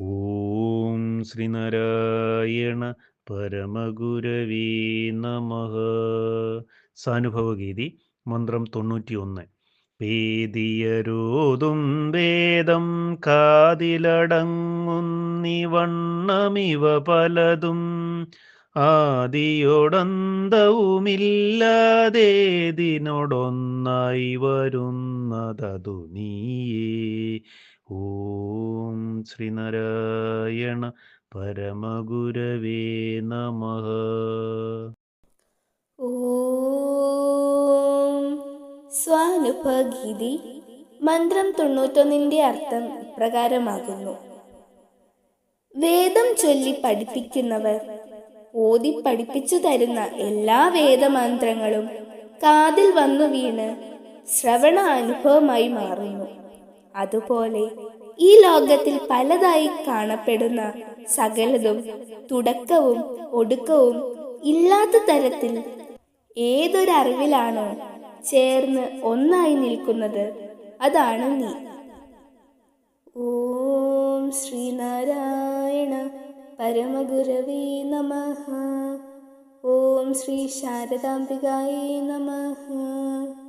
ഓം ശ്രീനാരായണ പരമഗുരവീ നമ. സാനുഭവഗീതി മന്ത്രം തൊണ്ണൂറ്റിയൊന്ന്. പേദിയരോതും വേദം കാതിലടങ്ങുന്നിവണ്ണമിവ പലതും. ആദിയോടന്തവുമില്ലാതേതിനോടൊന്നായി വരുന്നതതു നീയേ. ഓം ശ്രീനാരായണ പരമഗുരവേ നമ. സ്വാനുഭഗീതി മന്ത്രം തൊണ്ണൂറ്റൊന്നിന്റെ അർത്ഥം ഇപ്രകാരമാകുന്നു. വേദം ചൊല്ലി പഠിപ്പിക്കുന്നവർ ഓതി പഠിപ്പിച്ചു തരുന്ന എല്ലാ വേദമന്ത്രങ്ങളും കാതിൽ വന്നു വീണ് ശ്രവണ അനുഭവമായി മാറുന്നു. അതുപോലെ ഈ ലോകത്തിൽ പലതായി കാണപ്പെടുന്ന സകലതും തുടക്കവും ഒടുക്കവും ഇല്ലാത്ത തരത്തിൽ ഏതൊരറിവിലാണോ ചേർന്ന് ഒന്നായി നിൽക്കുന്നത്? അതാണ് നീ. ഓം ശ്രീനാരായണ പരമഗുരവേ നമ. ഓം ശ്രീ ശാരദാംബികായേ നമഃ.